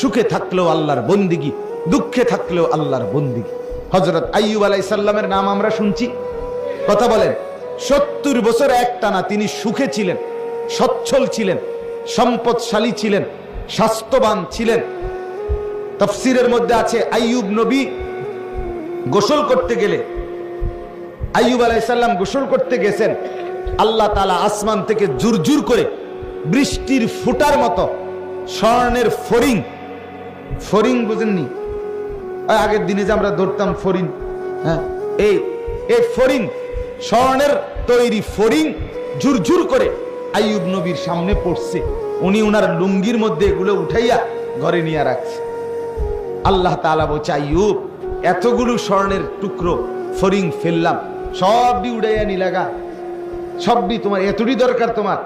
সুখে থাকলেও আল্লাহর বন্দিগি, দুঃখে থাকলেও আল্লাহর বন্দিগি। হজরত আইয়ুব আলাইসাল্লামের নাম আমরা শুনছি। কথা বলেন, সত্তর বছর একটানা তিনি সুখে ছিলেন, সচ্ছল ছিলেন, সম্পদশালী ছিলেন, স্বাস্থ্যবান ছিলেন। তফসিরের মধ্যে আছে, আইয়ুব নবী গোসল করতে গেলে, আইয়ুব আলাইসাল্লাম গোসল করতে গেছেন, আল্লাহ তালা আসমান থেকে জুরজুর করে বৃষ্টির ফুটার মতো স্বর্ণের ফরিং ফরিং বুঝেননি? আগের দিনে যে আমরা ধরতাম ফরিং হ্যাঁ? এই এই ফরিং স্বর্ণের তৈরি ফরিং ঝুরঝুর করে আইয়ুব নবীর সামনে পড়ছে। উনি উনার লুঙ্গির মধ্যে এগুলো উঠাইয়া ঘরে নিয়ে রাখছে। আল্লাহ তালা বলছে, আইয়ুব, এতগুলো স্বর্ণের টুকরো ফরিং ফেললাম, সবই উড়াইয়া নিলাগা সবই তোমার, এতটি দরকার তোমার।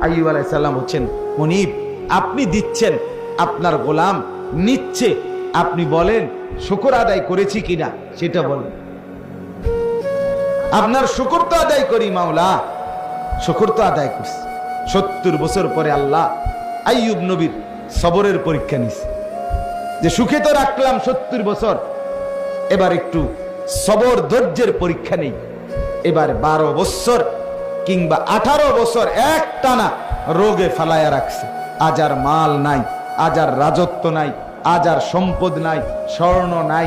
আইয়ুব আলাইসাল্লাম হচ্ছেন মনিব আপনি দিচ্ছেন, আপনার গোলাম নিচ্ছে। আপনি বলেন, শুকর আদায় করেছি কিনা? সেটা বলেন। আপনার শুকর তো আদায় করি মাওলা। শুকর তো আদায় করছি। সত্তর বছর পরে আল্লাহ আইয়ুব নবীর সবরের পরীক্ষা নিছে। যে সুখে তো রাখলাম সত্তর বছর, এবার একটু সবর ধৈর্যের পরীক্ষা নেই। এবার বারো বছর কিংবা আঠারো বছর এক টানা রোগে ফালায়া রাখছে। আজ আর মাল নাই আজ আর রাজত্ব নাই আজ আর সম্পদ নাই স্বর্ণ নাই